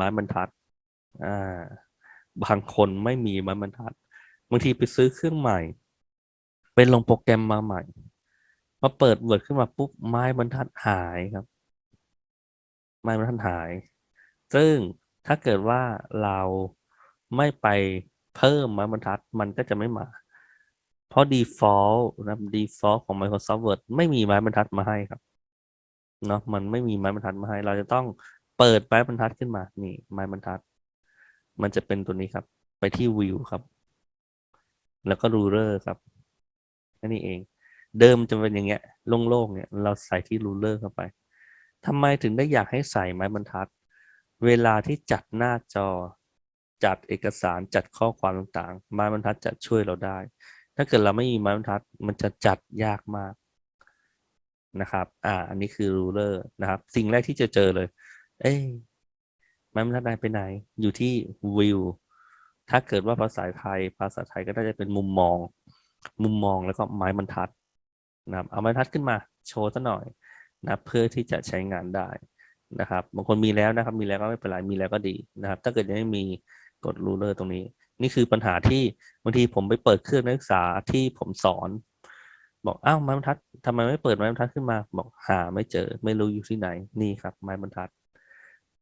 ไม้บรรทัด อ่า บางคนไม่มีไม้บรรทัด บางทีไปซื้อเครื่องใหม่ เป็นลงโปรแกรมมาใหม่ มาเปิดเวิร์ดขึ้นมาปุ๊บไม้บรรทัดหายครับ ไม้บรรทัดหาย ซึ่งถ้าเกิดว่าเราไม่ไปเพิ่มไม้บรรทัดมันก็จะไม่มา เพราะ default นะ default ของ Microsoft Word ไม่มีไม้บรรทัดมาให้ครับ เนาะมันไม่มีไม้บรรทัดมาให้ เราจะต้อง เปิดไม้บรรทัดขึ้นมา นี่ ไม้บรรทัด มันจะเป็นตัวนี้ครับ ไปที่ view ครับ แล้วก็ ruler ครับแค่นี้เอง เดิมจะเป็นอย่างเงี้ยโล่งๆเนี่ย เราใส่ที่ ruler เข้าไปทำไมถึงได้อยากให้ใส่ไม้บรรทัด เวลาที่จัดหน้าจอ จัดเอกสารจัดข้อความต่างๆ ไม้บรรทัดจะช่วยเราได้ ถ้าเกิดเราไม่มีไม้บรรทัด มันจะจัดยากมากนะครับ อ่า อันนี้คือ ruler นะครับ สิ่งแรกที่จะเจอเลย เอ้ยไม้บรรทัดได้ไปไหน อยู่ที่ view ถ้าเกิดว่าภาษาไทย ภาษาไทยก็น่าจะเป็นมุมมอง มุมมองแล้วก็ไม้บรรทัดนะครับ เอาไม้บรรทัดขึ้นมา โชว์ซะหน่อยนะเพื่อที่จะใช้งานได้นะครับ บางคนมีแล้วนะครับ มีแล้วก็ไม่เป็นไร มีแล้วก็ดีนะครับ ถ้าเกิดยังไม่มีกด ruler ตรงนี้ นี่คือปัญหาที่บางทีผมไปเปิดเครื่องนักศึกษาที่ผมสอน บอกอ้าวไม้บรรทัดทำไมไม่เปิดไม้บรรทัดขึ้นมา บอกหาไม่เจอ ไม่รู้อยู่ที่ไหน นี่ครับไม้บรรทัด